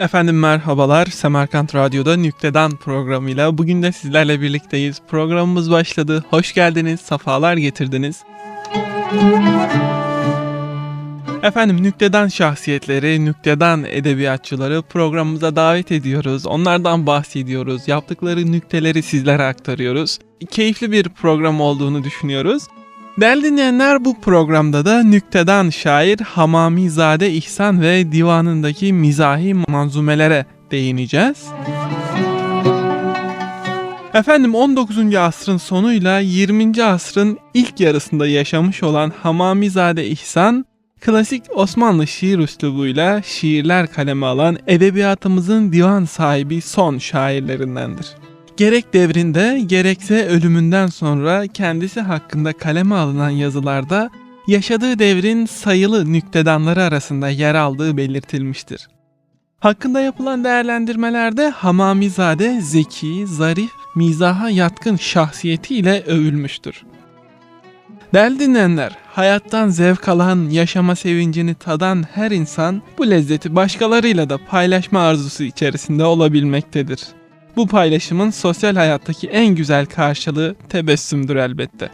Efendim merhabalar. Semerkant Radyo'da Nüktedan programıyla bugün de sizlerle birlikteyiz. Programımız başladı. Hoş geldiniz, safalar getirdiniz. Efendim nüktedan şahsiyetleri, nüktedan edebiyatçıları programımıza davet ediyoruz. Onlardan bahsediyoruz. Yaptıkları nükteleri sizlere aktarıyoruz. Keyifli bir program olduğunu düşünüyoruz. Değerli dinleyenler bu programda da nüktedan şair Hamamizade İhsan ve divanındaki mizahi manzumelere değineceğiz. Efendim 19. asrın sonuyla 20. asrın ilk yarısında yaşamış olan Hamamizade İhsan, klasik Osmanlı şiir üslubuyla şiirler kaleme alan edebiyatımızın divan sahibi son şairlerindendir. Gerek devrinde gerekse ölümünden sonra kendisi hakkında kaleme alınan yazılarda yaşadığı devrin sayılı nüktedanları arasında yer aldığı belirtilmiştir. Hakkında yapılan değerlendirmelerde Hamamizade zeki, zarif, mizaha yatkın şahsiyetiyle övülmüştür. Değerli dinleyenler, hayattan zevk alan, yaşama sevincini tadan her insan bu lezzeti başkalarıyla da paylaşma arzusu içerisinde olabilmektedir. Bu paylaşımın sosyal hayattaki en güzel karşılığı tebessümdür elbette.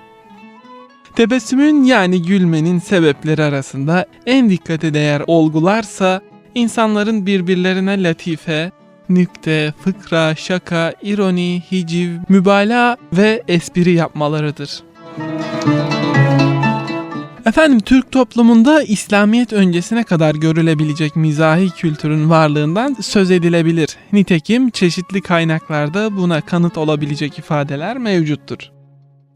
Tebessümün yani gülmenin sebepleri arasında en dikkate değer olgularsa insanların birbirlerine latife, nükte, fıkra, şaka, ironi, hiciv, mübalağa ve espri yapmalarıdır. Efendim Türk toplumunda İslamiyet öncesine kadar görülebilecek mizahi kültürün varlığından söz edilebilir. Nitekim çeşitli kaynaklarda buna kanıt olabilecek ifadeler mevcuttur.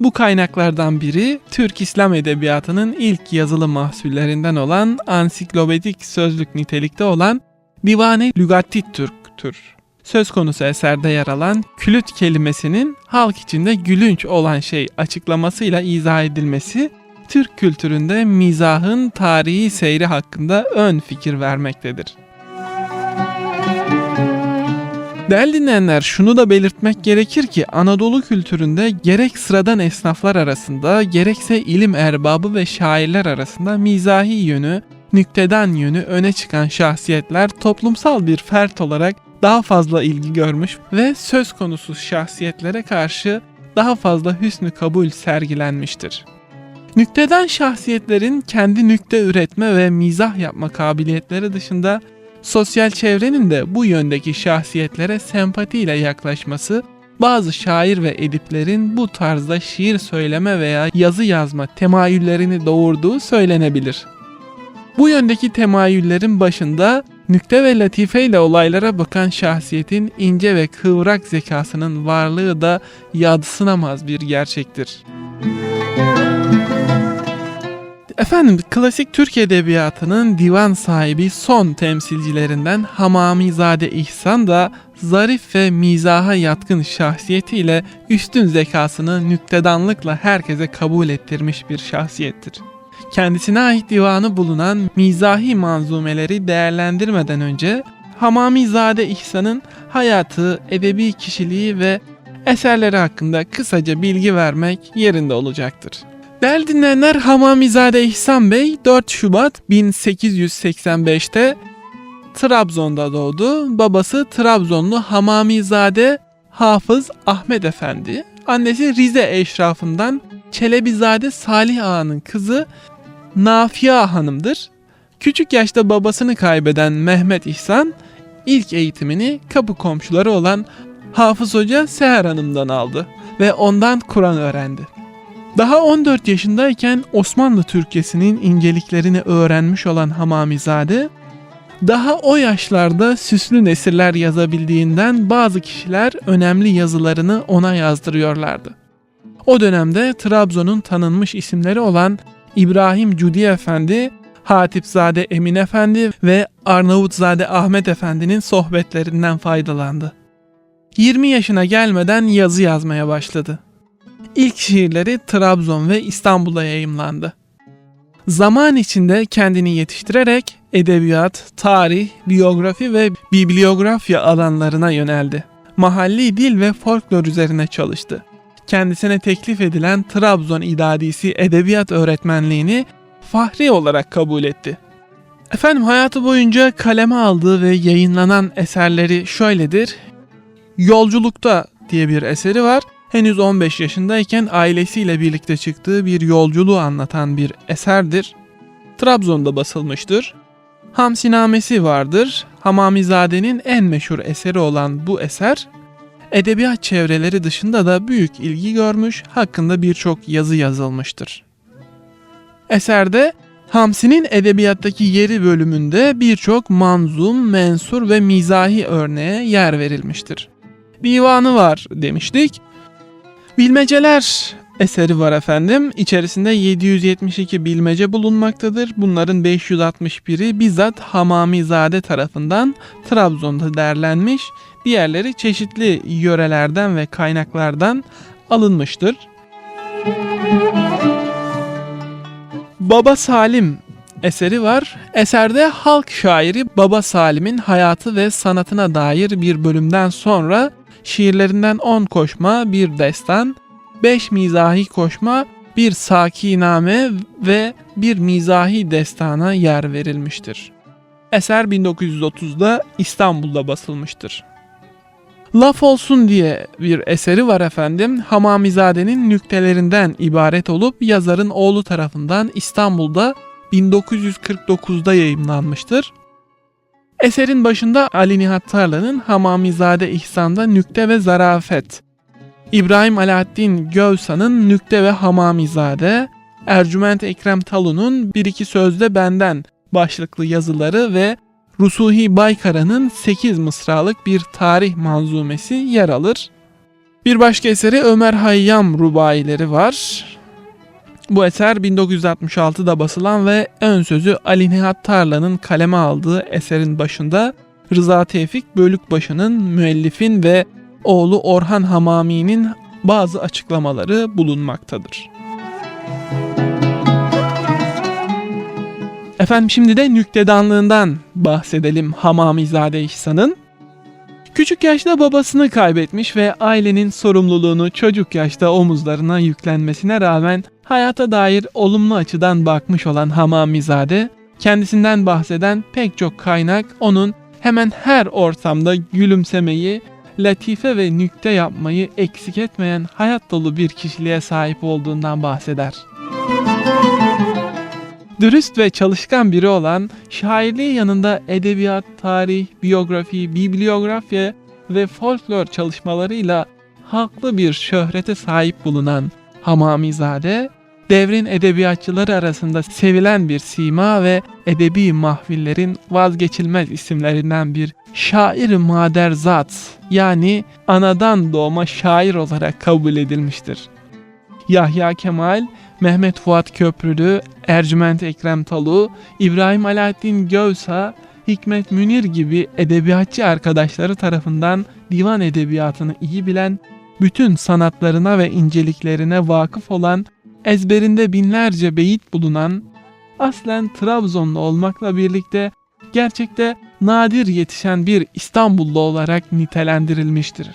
Bu kaynaklardan biri Türk İslam Edebiyatı'nın ilk yazılı mahsullerinden olan ansiklopedik sözlük nitelikte olan Divane Lügati Türk'tür. Söz konusu eserde yer alan külüt kelimesinin halk içinde gülünç olan şey açıklamasıyla izah edilmesi Türk kültüründe mizahın tarihi seyri hakkında ön fikir vermektedir. Değerli dinleyenler şunu da belirtmek gerekir ki Anadolu kültüründe gerek sıradan esnaflar arasında gerekse ilim erbabı ve şairler arasında mizahi yönü, nüktedan yönü öne çıkan şahsiyetler toplumsal bir fert olarak daha fazla ilgi görmüş ve söz konusu şahsiyetlere karşı daha fazla hüsnü kabul sergilenmiştir. Nükteden şahsiyetlerin kendi nükte üretme ve mizah yapma kabiliyetleri dışında sosyal çevrenin de bu yöndeki şahsiyetlere sempatiyle yaklaşması bazı şair ve ediplerin bu tarzda şiir söyleme veya yazı yazma temayüllerini doğurduğu söylenebilir. Bu yöndeki temayüllerin başında nükte ve latife ile olaylara bakan şahsiyetin ince ve kıvrak zekasının varlığı da yadsınamaz bir gerçektir. Efendim klasik Türk edebiyatının divan sahibi son temsilcilerinden Hamamizade İhsan da zarif ve mizaha yatkın şahsiyetiyle üstün zekasını nüktedanlıkla herkese kabul ettirmiş bir şahsiyettir. Kendisine ait divanı bulunan mizahi manzumeleri değerlendirmeden önce Hamamizade İhsan'ın hayatı, edebi kişiliği ve eserleri hakkında kısaca bilgi vermek yerinde olacaktır. Değerli dinleyenler Hamamizade İhsan Bey 4 Şubat 1885'te Trabzon'da doğdu. Babası Trabzonlu Hamamizade Hafız Ahmet Efendi. Annesi Rize eşrafından Çelebizade Salih Ağa'nın kızı Nafia Hanım'dır. Küçük yaşta babasını kaybeden Mehmet İhsan ilk eğitimini kapı komşuları olan Hafız Hoca Seher Hanım'dan aldı ve ondan Kur'an öğrendi. Daha 14 yaşındayken Osmanlı Türkçesinin inceliklerini öğrenmiş olan Hamamizade, daha o yaşlarda süslü nesirler yazabildiğinden bazı kişiler önemli yazılarını ona yazdırıyorlardı. O dönemde Trabzon'un tanınmış isimleri olan İbrahim Cudi Efendi, Hatipzade Emin Efendi ve Arnavutzade Ahmet Efendi'nin sohbetlerinden faydalandı. 20 yaşına gelmeden yazı yazmaya başladı. İlk şiirleri Trabzon ve İstanbul'da yayımlandı. Zaman içinde kendini yetiştirerek edebiyat, tarih, biyografi ve bibliografya alanlarına yöneldi. Mahalli dil ve folklor üzerine çalıştı. Kendisine teklif edilen Trabzon İdadisi Edebiyat Öğretmenliğini fahri olarak kabul etti. Efendim hayatı boyunca kaleme aldığı ve yayınlanan eserleri şöyledir. Yolculukta diye bir eseri var. Henüz 15 yaşındayken ailesiyle birlikte çıktığı bir yolculuğu anlatan bir eserdir. Trabzon'da basılmıştır. Hamsinamesi vardır. Hamamizade'nin en meşhur eseri olan bu eser, edebiyat çevreleri dışında da büyük ilgi görmüş, hakkında birçok yazı yazılmıştır. Eserde Hamsi'nin edebiyattaki yeri bölümünde birçok manzum, mensur ve mizahi örneğe yer verilmiştir. Divanı var demiştik. Bilmeceler eseri var efendim. İçerisinde 772 bilmece bulunmaktadır. Bunların 561'i bizzat Hamamizade tarafından Trabzon'da derlenmiş. Diğerleri çeşitli yörelerden ve kaynaklardan alınmıştır. Baba Salim eseri var. Eserde halk şairi Baba Salim'in hayatı ve sanatına dair bir bölümden sonra şiirlerinden 10 koşma, bir destan, 5 mizahi koşma, bir sakiname ve bir mizahi destana yer verilmiştir. Eser 1930'da İstanbul'da basılmıştır. Laf olsun diye bir eseri var efendim. Hamamizade'nin nüktelerinden ibaret olup yazarın oğlu tarafından İstanbul'da 1949'da yayımlanmıştır. Eserin başında Ali Nihat Tarlan'ın Hamamizade İhsan'da nükte ve zarafet, İbrahim Alaaddin Gövsa'nın nükte ve Hamamizade, Ercüment Ekrem Talun'un Bir iki Sözde Benden başlıklı yazıları ve Rusuhi Baykara'nın 8 mısralık bir tarih manzumesi yer alır. Bir başka eseri Ömer Hayyam Rubaileri var. Bu eser 1966'da basılan ve ön sözü Ali Nihat Tarla'nın kaleme aldığı eserin başında Rıza Tevfik Bölükbaşı'nın müellifin ve oğlu Orhan Hamami'nin bazı açıklamaları bulunmaktadır. Efendim şimdi de nüktedanlığından bahsedelim Hamamizade İhsan'ın. Küçük yaşta babasını kaybetmiş ve ailenin sorumluluğunu çocuk yaşta omuzlarına yüklenmesine rağmen hayata dair olumlu açıdan bakmış olan Hamamizade, kendisinden bahseden pek çok kaynak onun hemen her ortamda gülümsemeyi, latife ve nükte yapmayı eksik etmeyen hayat dolu bir kişiliğe sahip olduğundan bahseder. Dürüst ve çalışkan biri olan, şairliği yanında edebiyat, tarih, biyografi, bibliografya ve folklor çalışmalarıyla haklı bir şöhrete sahip bulunan Hamamizade, devrin edebiyatçıları arasında sevilen bir sima ve edebi mahvillerin vazgeçilmez isimlerinden bir şair mader zat yani anadan doğma şair olarak kabul edilmiştir. Yahya Kemal, Mehmet Fuat Köprülü, Ercüment Ekrem Talu, İbrahim Alaaddin Gövsa, Hikmet Münir gibi edebiyatçı arkadaşları tarafından divan edebiyatını iyi bilen, bütün sanatlarına ve inceliklerine vakıf olan, ezberinde binlerce beyit bulunan, aslen Trabzonlu olmakla birlikte gerçekte nadir yetişen bir İstanbullu olarak nitelendirilmiştir.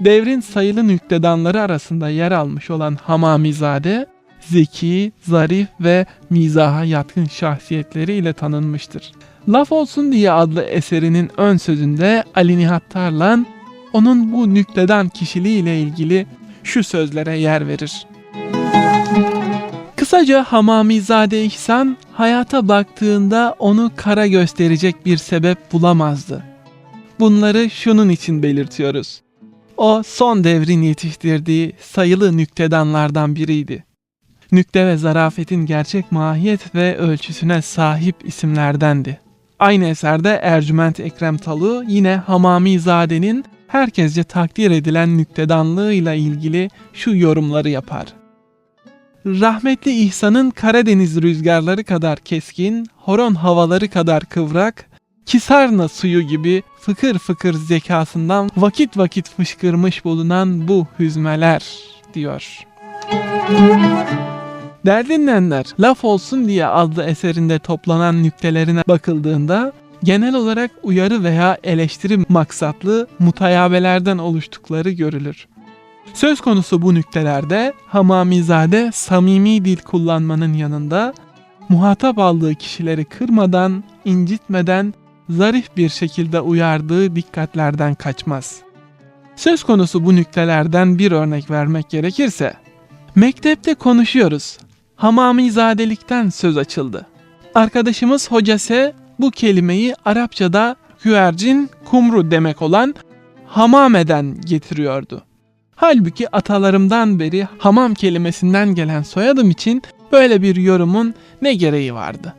Devrin sayılı nüktedanları arasında yer almış olan Hamamizade, zeki, zarif ve mizaha yatkın şahsiyetleriyle tanınmıştır. Laf Olsun diye adlı eserinin ön sözünde Ali Nihat Tarlan, onun bu nüktedan kişiliğiyle ilgili şu sözlere yer verir. Kısaca Hamamizade İhsan hayata baktığında onu kara gösterecek bir sebep bulamazdı. Bunları şunun için belirtiyoruz. O son devrin yetiştirdiği sayılı nüktedanlardan biriydi. Nükte ve zarafetin gerçek mahiyet ve ölçüsüne sahip isimlerdendi. Aynı eserde Ercüment Ekrem Talu yine Hamamizade'nin herkesce takdir edilen nüktedanlığıyla ilgili şu yorumları yapar. Rahmetli İhsan'ın Karadeniz rüzgarları kadar keskin, horon havaları kadar kıvrak, Kisarna suyu gibi fıkır fıkır zekasından vakit vakit fışkırmış bulunan bu hüzmeler diyor. Değerli Laf Olsun diye adlı eserinde toplanan nüktelerine bakıldığında genel olarak uyarı veya eleştiri maksatlı mutayabelerden oluştukları görülür. Söz konusu bu nüktelerde Hamamizade samimi dil kullanmanın yanında muhatap aldığı kişileri kırmadan, incitmeden zarif bir şekilde uyardığı dikkatlerden kaçmaz. Söz konusu bu nüktelerden bir örnek vermek gerekirse, mektepte konuşuyoruz. Hamamizadelikten söz açıldı. Arkadaşımız hocası bu kelimeyi Arapçada güvercin, kumru demek olan hamameden getiriyordu. Halbuki atalarımdan beri hamam kelimesinden gelen soyadım için böyle bir yorumun ne gereği vardı?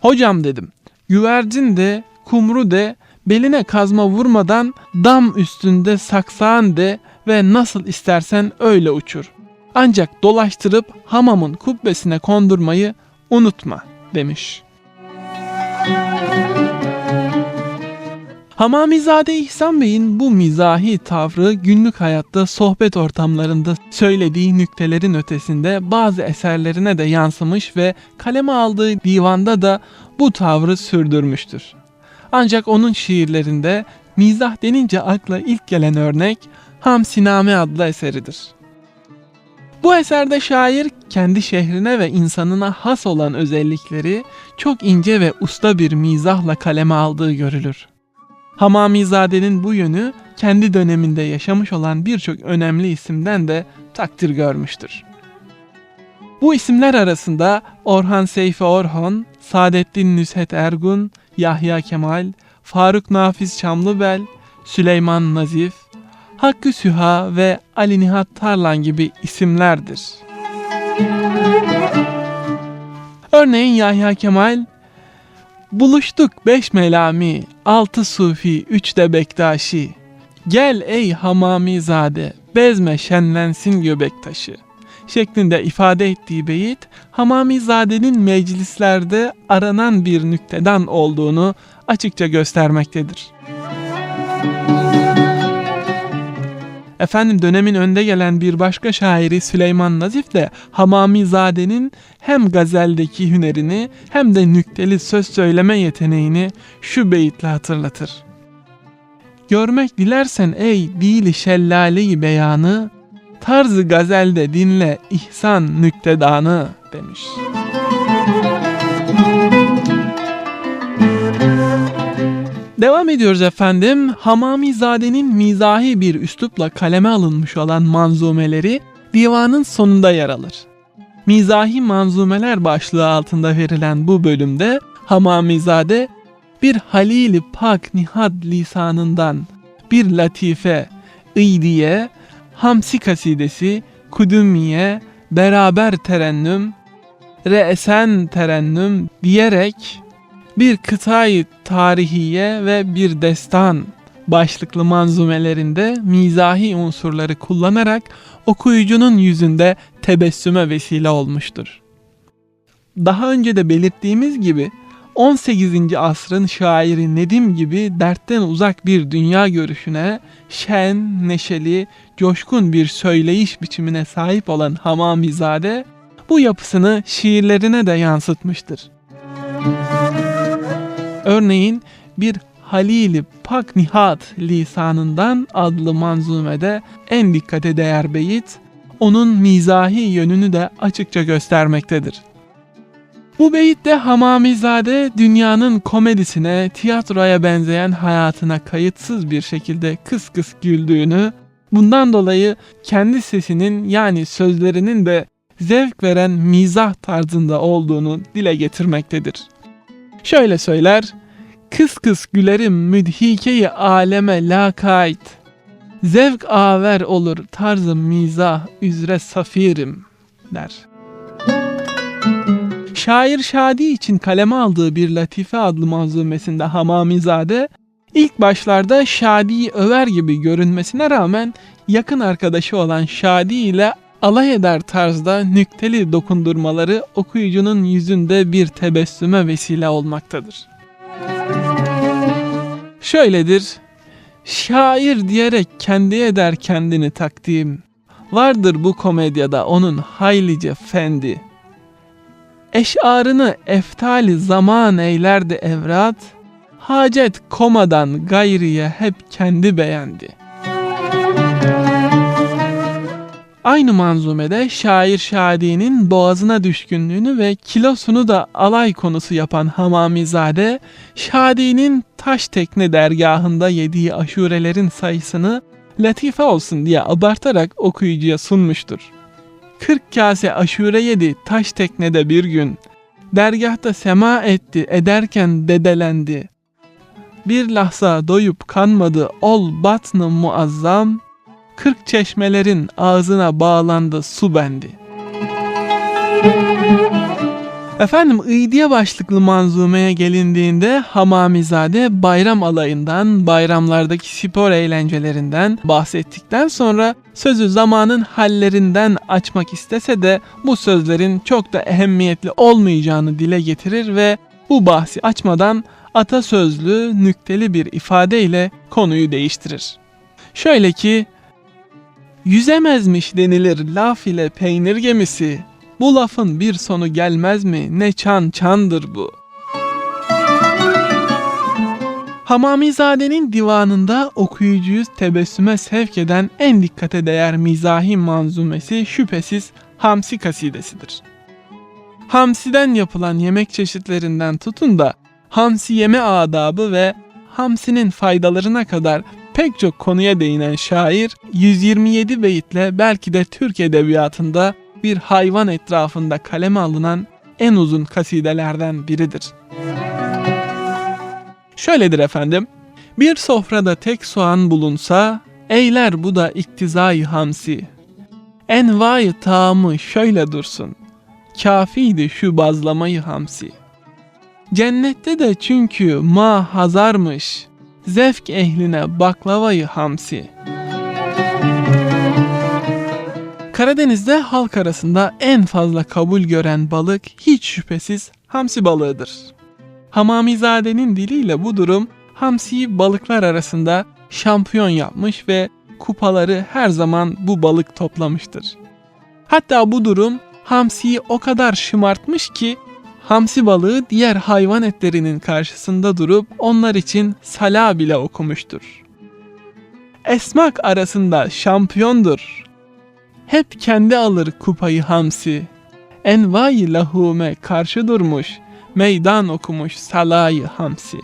Hocam dedim, güvercin de, kumru de, beline kazma vurmadan dam üstünde saksağın de ve nasıl istersen öyle uçur. Ancak dolaştırıp hamamın kubbesine kondurmayı unutma demiş. Hamamizade İhsan Bey'in bu mizahi tavrı günlük hayatta sohbet ortamlarında söylediği nüktelerin ötesinde bazı eserlerine de yansımış ve kaleme aldığı divanda da bu tavrı sürdürmüştür. Ancak onun şiirlerinde mizah denince akla ilk gelen örnek Hamsiname adlı eseridir. Bu eserde şair kendi şehrine ve insanına has olan özellikleri çok ince ve usta bir mizahla kaleme aldığı görülür. Hamamizade'nin bu yönü kendi döneminde yaşamış olan birçok önemli isimden de takdir görmüştür. Bu isimler arasında Orhan Seyfi Orhan, Saadettin Nüshet Ergun, Yahya Kemal, Faruk Nafiz Çamlıbel, Süleyman Nazif, Hakkı Süha ve Ali Nihat Tarlan gibi isimlerdir. Örneğin Yahya Kemal Buluştuk beş melami, altı sufi, üç de bektaşi. Gel ey hamamizade, bezme şenlensin göbek taşı. Şeklinde ifade ettiği beyit, Hamamizade'nin meclislerde aranan bir nükteden olduğunu açıkça göstermektedir. Efendim dönemin önde gelen bir başka şairi Süleyman Nazif de Hamamizade'nin hem gazeldeki hünerini hem de nükteli söz söyleme yeteneğini şu beyitle hatırlatır. Görmek dilersen ey dili şellaleyi beyanı, tarzı gazelde dinle ihsan nüktedanı demiş. Devam ediyoruz efendim. Hamamizade'nin mizahi bir üslupla kaleme alınmış olan manzumeleri divanın sonunda yer alır. Mizahi manzumeler başlığı altında verilen bu bölümde Hamamizade bir Halil-i Pak Nihad lisanından bir latife, ıydiye, hamsi kasidesi, kudümiye, beraber terennüm, reesen terennüm diyerek bir kıtayı tarihiye ve bir destan başlıklı manzumelerinde mizahi unsurları kullanarak okuyucunun yüzünde tebessüme vesile olmuştur. Daha önce de belirttiğimiz gibi 18. asrın şairi Nedim gibi dertten uzak bir dünya görüşüne, şen, neşeli, coşkun bir söyleyiş biçimine sahip olan Hamamizade bu yapısını şiirlerine de yansıtmıştır. Örneğin bir Halil-i Pak Nihat lisanından adlı manzumede en dikkate değer beyit, onun mizahi yönünü de açıkça göstermektedir. Bu beyitte Hamamizade dünyanın komedisine, tiyatroya benzeyen hayatına kayıtsız bir şekilde kıs kıs güldüğünü, bundan dolayı kendi sesinin yani sözlerinin de zevk veren mizah tarzında olduğunu dile getirmektedir. Şöyle söyler, Kıs kıs gülerim müdhikeyi aleme lakayt. Zevk aver olur tarzı mizah üzre safirim der. Şair Şadi için kaleme aldığı bir Latife adlı manzumesinde Hamamizade ilk başlarda Şadi'yi över gibi görünmesine rağmen yakın arkadaşı olan Şadi ile alay eder tarzda nükteli dokundurmaları okuyucunun yüzünde bir tebessüme vesile olmaktadır. Şöyledir, şair diyerek kendi eder kendini takdim. Vardır bu komedyada onun haylice fendi. Eşarını eftali zaman eylerdi evrat, hacet komadan gayriye hep kendi beğendi. Aynı manzumede şair Şadi'nin boğazına düşkünlüğünü ve kilosunu da alay konusu yapan Hamamizade, Şadi'nin taş tekne dergahında yediği aşurelerin sayısını latife olsun diye abartarak okuyucuya sunmuştur. 40 kase aşure yedi taş teknede bir gün. Dergahta sema etti ederken dedelendi. Bir lahza doyup kanmadı ol batnı muazzam. Kırk çeşmelerin ağzına bağlandı su bendi. Efendim İdiye başlıklı manzumeye gelindiğinde Hamamizade bayram alayından, bayramlardaki spor eğlencelerinden bahsettikten sonra sözü zamanın hallerinden açmak istese de bu sözlerin çok da ehemmiyetli olmayacağını dile getirir ve bu bahsi açmadan atasözlü nükteli bir ifadeyle konuyu değiştirir. Şöyle ki Yüzemezmiş denilir laf ile peynir gemisi. Bu lafın bir sonu gelmez mi? Ne çan çandır bu. Hamamizade'nin divanında okuyucuyu tebessüme sevk eden en dikkate değer mizahi manzumesi şüphesiz Hamsi kasidesidir. Hamsiden yapılan yemek çeşitlerinden tutun da hamsi yeme adabı ve hamsinin faydalarına kadar pek çok konuya değinen şair 127 beyitle belki de Türk edebiyatında bir hayvan etrafında kaleme alınan en uzun kasidelerden biridir. Şöyledir efendim. Bir sofrada tek soğan bulunsa, eyler bu da iktizai hamsi. Envai taamı şöyle dursun. Kafiydi şu bazlamayı hamsi. Cennette de çünkü ma hazarmış, zevk ehline baklavayı hamsi. Karadeniz'de halk arasında en fazla kabul gören balık hiç şüphesiz hamsi balığıdır. Hamamizade'nin diliyle bu durum hamsiyi balıklar arasında şampiyon yapmış ve kupaları her zaman bu balık toplamıştır. Hatta bu durum hamsiyi o kadar şımartmış ki hamsi balığı diğer hayvan etlerinin karşısında durup onlar için sala bile okumuştur. Esmak arasında şampiyondur. Hep kendi alır kupayı hamsi. Envai lahume karşı durmuş, meydan okumuş salayı hamsi.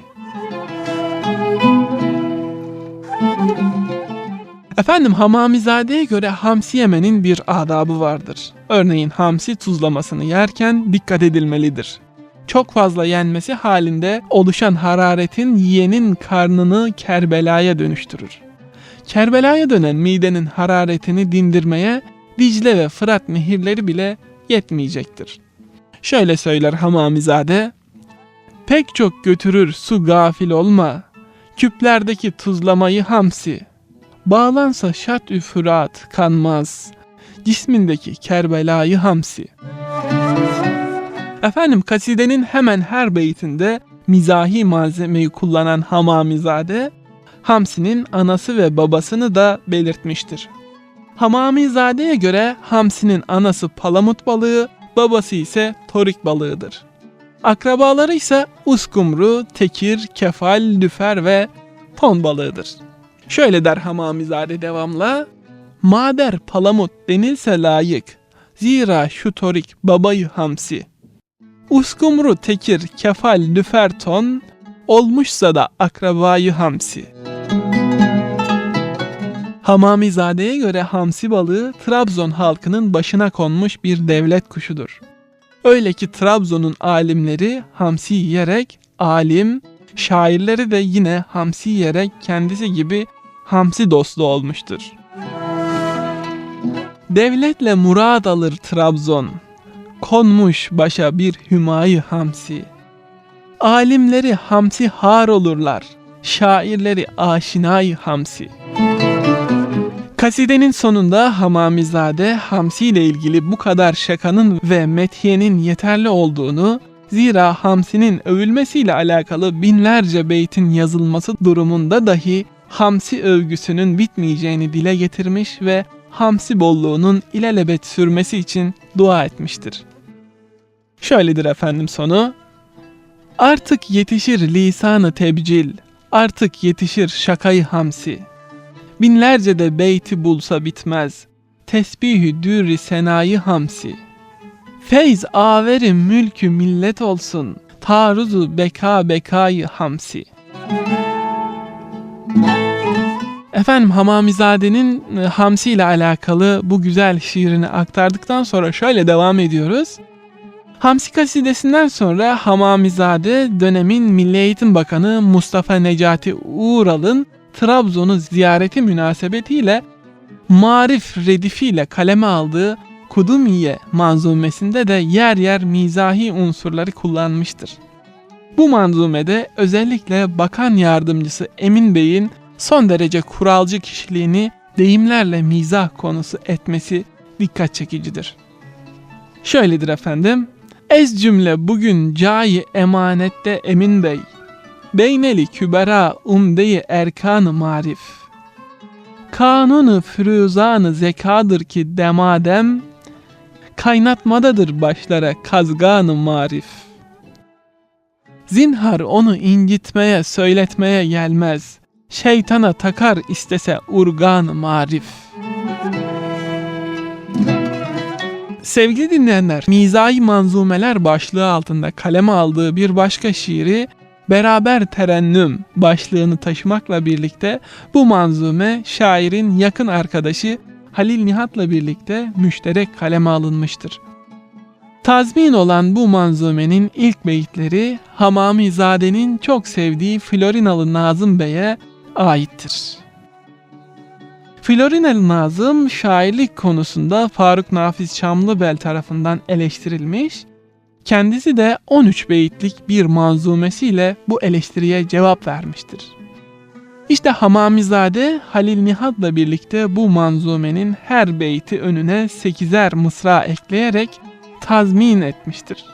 Efendim Hamamizade'ye göre hamsi yemenin bir adabı vardır. Örneğin hamsi tuzlamasını yerken dikkat edilmelidir. Çok fazla yenmesi halinde oluşan hararetin yiyenin karnını Kerbela'ya dönüştürür. Kerbela'ya dönen midenin hararetini dindirmeye Dicle ve Fırat nehirleri bile yetmeyecektir. Şöyle söyler Hamamizade, Pek çok götürür su gafil olma, küplerdeki tuzlamayı hamsi, bağlansa şat üfürat kanmaz, cismindeki Kerbelayı hamsi. Efendim kasidenin hemen her beytinde mizahi malzemeyi kullanan Hamamizade, Hamsi'nin anası ve babasını da belirtmiştir. Hamamizade'ye göre Hamsi'nin anası palamut balığı, babası ise torik balığıdır. Akrabaları ise uskumru, tekir, kefal, lüfer ve ton balığıdır. Şöyle der Hamamizade devamla, Mader palamut denilse layık, zira şu torik babayı hamsi. Uskumru, tekir, kefal, lüfer, ton, olmuşsa da akrabayı hamsi.'' Hamamizade'ye göre hamsi balığı Trabzon halkının başına konmuş bir devlet kuşudur. Öyle ki Trabzon'un alimleri hamsi yiyerek alim, şairleri de yine hamsi yiyerek kendisi gibi hamsi dostu olmuştur. Devletle murad alır Trabzon, konmuş başa bir hümayı hamsi. Alimleri hamsi har olurlar, şairleri aşinayı hamsi.'' Kasidenin sonunda Hamamizade Hamsi ile ilgili bu kadar şakanın ve methiyenin yeterli olduğunu, zira Hamsi'nin övülmesiyle alakalı binlerce beytin yazılması durumunda dahi Hamsi övgüsünün bitmeyeceğini dile getirmiş ve Hamsi bolluğunun ilelebet sürmesi için dua etmiştir. Şöyledir efendim sonu. Artık yetişir lisanı tebcil, artık yetişir şakayı hamsi.'' Binlerce de beyti bulsa bitmez. tesbihü dürri senayı hamsi. Feyz averim mülkü millet olsun, taruzu beka bekayı hamsi. Efendim Hamamizade'nin e, Hamsi ile alakalı bu güzel şiirini aktardıktan sonra şöyle devam ediyoruz. Hamsi kasidesinden sonra Hamamizade dönemin Milli Eğitim Bakanı Mustafa Necati Uğral'ın Trabzon'u ziyareti münasebetiyle Marif redifiyle kaleme aldığı Kudumiye manzumesinde de yer yer mizahi unsurları kullanmıştır. Bu manzumede özellikle bakan yardımcısı Emin Bey'in son derece kuralcı kişiliğini deyimlerle mizah konusu etmesi dikkat çekicidir. Şöyledir efendim. Ez cümle bugün cayi emanette Emin Bey. Beyneli kübera umdeyi erkanı marif. Kanunu firuzanı zekadır ki demadem, kaynatmadadır başlara kazganı marif. Zinhar onu incitmeye, söyletmeye gelmez. Şeytana takar istese urgan marif. Sevgili dinleyenler, Mizai Manzumeler başlığı altında kaleme aldığı bir başka şiiri Beraber Terennüm başlığını taşımakla birlikte bu manzume şairin yakın arkadaşı Halil Nihat'la birlikte müşterek kaleme alınmıştır. Tazmin olan bu manzumenin ilk beyitleri Hamamizade'nin çok sevdiği Florinalı Nazım Bey'e aittir. Florinalı Nazım şairlik konusunda Faruk Nafiz Çamlıbel tarafından eleştirilmiş, kendisi de 13 beyitlik bir manzumesiyle bu eleştiriye cevap vermiştir. İşte Hamamizade Halil Nihat'la birlikte bu manzumenin her beyti önüne 8'er mısra ekleyerek tazmin etmiştir.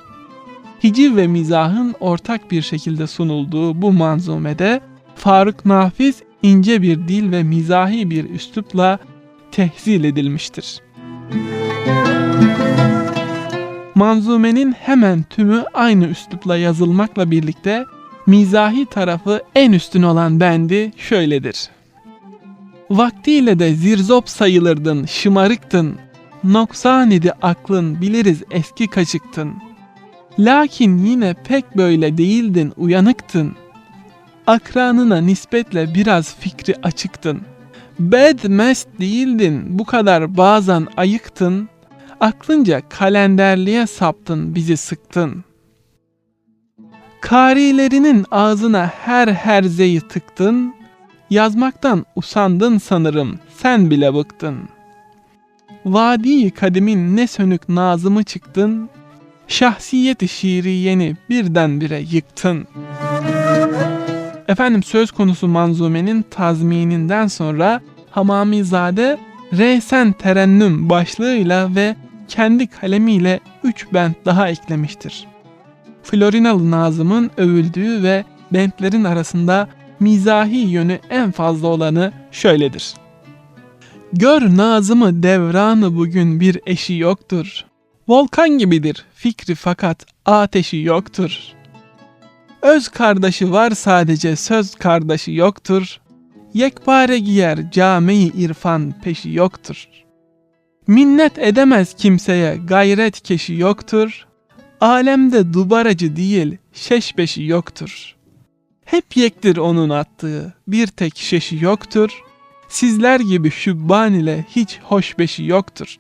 Hiciv ve mizahın ortak bir şekilde sunulduğu bu manzumede Faruk Nafiz ince bir dil ve mizahi bir üslupla tehzil edilmiştir. Manzumenin hemen tümü aynı üslupla yazılmakla birlikte mizahi tarafı en üstün olan bendi şöyledir. Vaktiyle de zirzop sayılırdın, şımarıktın, noksan idi aklın, biliriz eski kaçıktın. Lakin yine pek böyle değildin, uyanıktın. Akranına nispetle biraz fikri açıktın. Bedmest değildin, bu kadar bazen ayıktın. Aklınca kalenderliğe saptın, bizi sıktın. Karilerinin ağzına her herzeyi tıktın. Yazmaktan usandın sanırım, sen bile bıktın. Vadi kadimin ne sönük nazımı çıktın, şahsiyeti şiiriyeni birdenbire yıktın. Efendim söz konusu manzumenin tazmininden sonra Hamamizade Reysen Terennüm başlığıyla ve kendi kalemiyle 3 bent daha eklemiştir. Florinalı Nazım'ın övüldüğü ve bentlerin arasında mizahi yönü en fazla olanı şöyledir. Gör Nazım'ı devranı bugün bir eşi yoktur. Volkan gibidir fikri fakat ateşi yoktur. Öz kardeşi var sadece söz kardeşi yoktur. Yekpare giyer cami irfan peşi yoktur. Minnet edemez kimseye gayret keşi yoktur. Alemde dubaracı değil şeş beşi yoktur. Hep yektir onun attığı bir tek şeşi yoktur. Sizler gibi şübban ile hiç hoş beşi yoktur.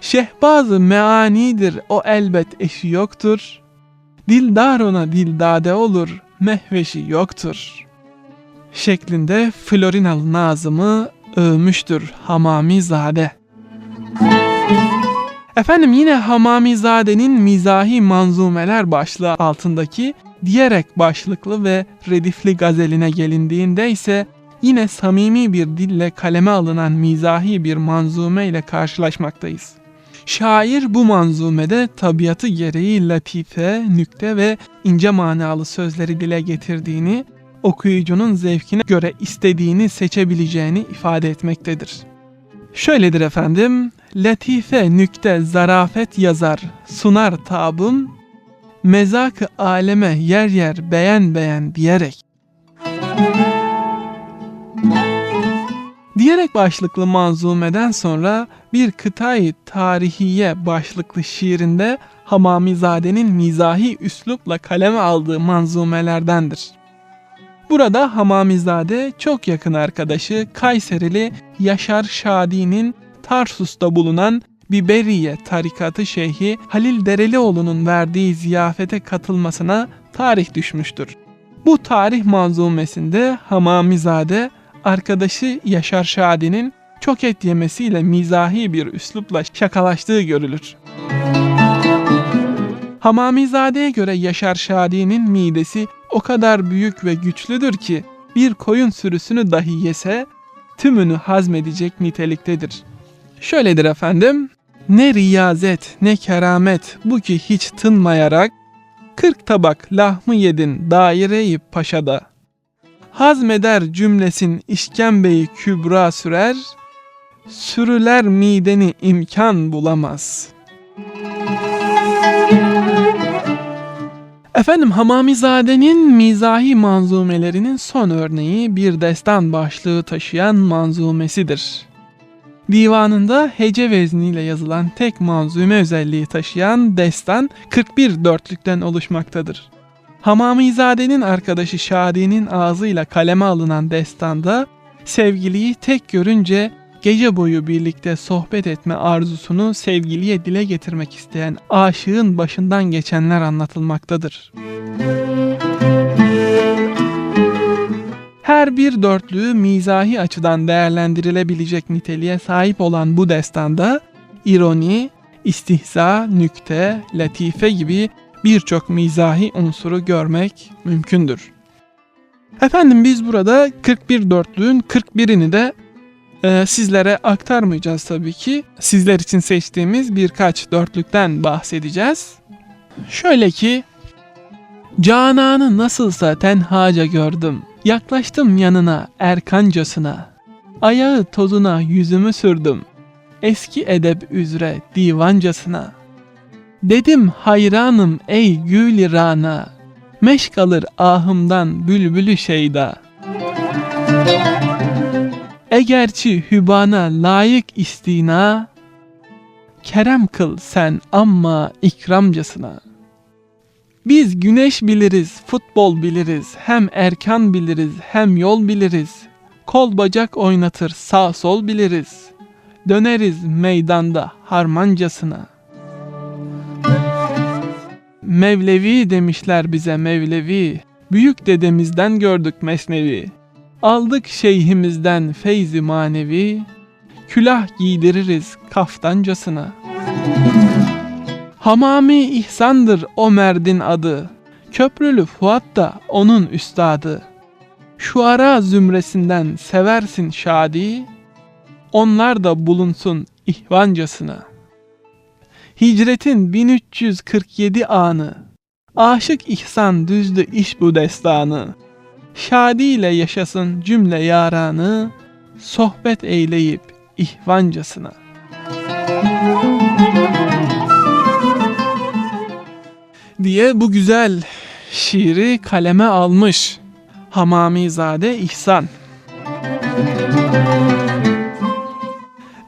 Şehbazı meanidir o elbet eşi yoktur. Dildar ona dildade olur mehveşi yoktur. Şeklinde Florinalı Nazım'ı övmüştür Hamamizade. Efendim yine Hamamizade'nin mizahi manzumeler başlığı altındaki diyerek başlıklı ve redifli gazeline gelindiğinde ise yine samimi bir dille kaleme alınan mizahi bir manzume ile karşılaşmaktayız. Şair bu manzumede tabiatı gereği latife, nükte ve ince manalı sözleri dile getirdiğini, okuyucunun zevkine göre istediğini seçebileceğini ifade etmektedir. Şöyledir efendim, latife, nükte, zarafet yazar, sunar tabım, mezak aleme yer yer beğen beğen diyerek. Diyerek başlıklı manzumeden sonra bir kıtayı tarihiye başlıklı şiirinde Hamamizade'nin mizahi üslupla kaleme aldığı manzumelerdendir. Burada Hamamizade çok yakın arkadaşı Kayserili Yaşar Şadi'nin Tarsus'ta bulunan Biberiye tarikatı şeyhi Halil Derelioğlu'nun verdiği ziyafete katılmasına tarih düşmüştür. Bu tarih manzumesinde Hamamizade arkadaşı Yaşar Şadi'nin çok et yemesiyle mizahi bir üslupla şakalaştığı görülür. Hamamizade'ye göre Yaşar Şadi'nin midesi o kadar büyük ve güçlüdür ki bir koyun sürüsünü dahi yese tümünü hazmedecek niteliktedir. Şöyledir efendim, ne riyazet ne keramet bu ki hiç tınmayarak kırk tabak lahmı yedin daire-i paşada. Hazmeder cümlesin işkembeyi kübra sürer, sürüler mideni imkan bulamaz. Efendim Hamamizade'nin mizahi manzumelerinin son örneği bir destan başlığı taşıyan manzumesidir. Divanında hece vezniyle yazılan tek manzume özelliği taşıyan destan 41 dörtlükten oluşmaktadır. Hamamizade'nin arkadaşı Şadi'nin ağzıyla kaleme alınan destanda sevgiliyi tek görünce gece boyu birlikte sohbet etme arzusunu sevgiliye dile getirmek isteyen aşığın başından geçenler anlatılmaktadır. Her bir dörtlüğü mizahi açıdan değerlendirilebilecek niteliğe sahip olan bu destanda ironi, istihza, nükte, latife gibi birçok mizahi unsuru görmek mümkündür. Efendim biz burada 41 dörtlüğün 41'ini de e, sizlere aktarmayacağız tabii ki. Sizler için seçtiğimiz birkaç dörtlükten bahsedeceğiz. Şöyle ki Cananı nasılsa tenhaca gördüm. Yaklaştım yanına erkancasına. Ayağı tozuna yüzümü sürdüm. Eski edep üzere divancasına. Dedim hayranım ey gül rana. Meşk alır ahımdan bülbülü şeyda. Egerçi hübana layık istina, Kerem kıl sen amma ikramcasına. Biz güneş biliriz, futbol biliriz, hem erkan biliriz, hem yol biliriz. Kol bacak oynatır, sağ sol biliriz. Döneriz meydanda harmancasına. Mevlevi demişler bize Mevlevi. Büyük dedemizden gördük mesnevi. Aldık şeyhimizden feyzi manevi. Külah giydiririz kaftancasına. Hamami ihsandır o merdin adı. Köprülü Fuat da onun üstadı. Şuara zümresinden seversin şadi. Onlar da bulunsun ihvancasına. Hicretin 1347 anı. Aşık ihsan düzdü iş bu destanı. Şadiyle yaşasın cümle yaranı. Sohbet eyleyip ihvancasına. diye bu güzel şiiri kaleme almış Hamamizade İhsan.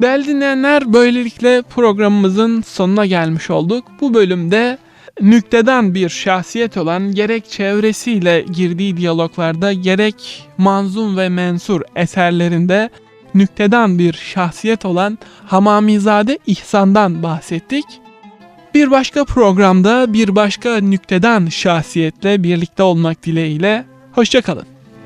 Değerli dinleyenler böylelikle programımızın sonuna gelmiş olduk. Bu bölümde nükteden bir şahsiyet olan gerek çevresiyle girdiği diyaloglarda gerek manzum ve mensur eserlerinde nükteden bir şahsiyet olan Hamamizade İhsan'dan bahsettik. Bir başka programda bir başka nükteden şahsiyetle birlikte olmak dileğiyle. Hoşçakalın.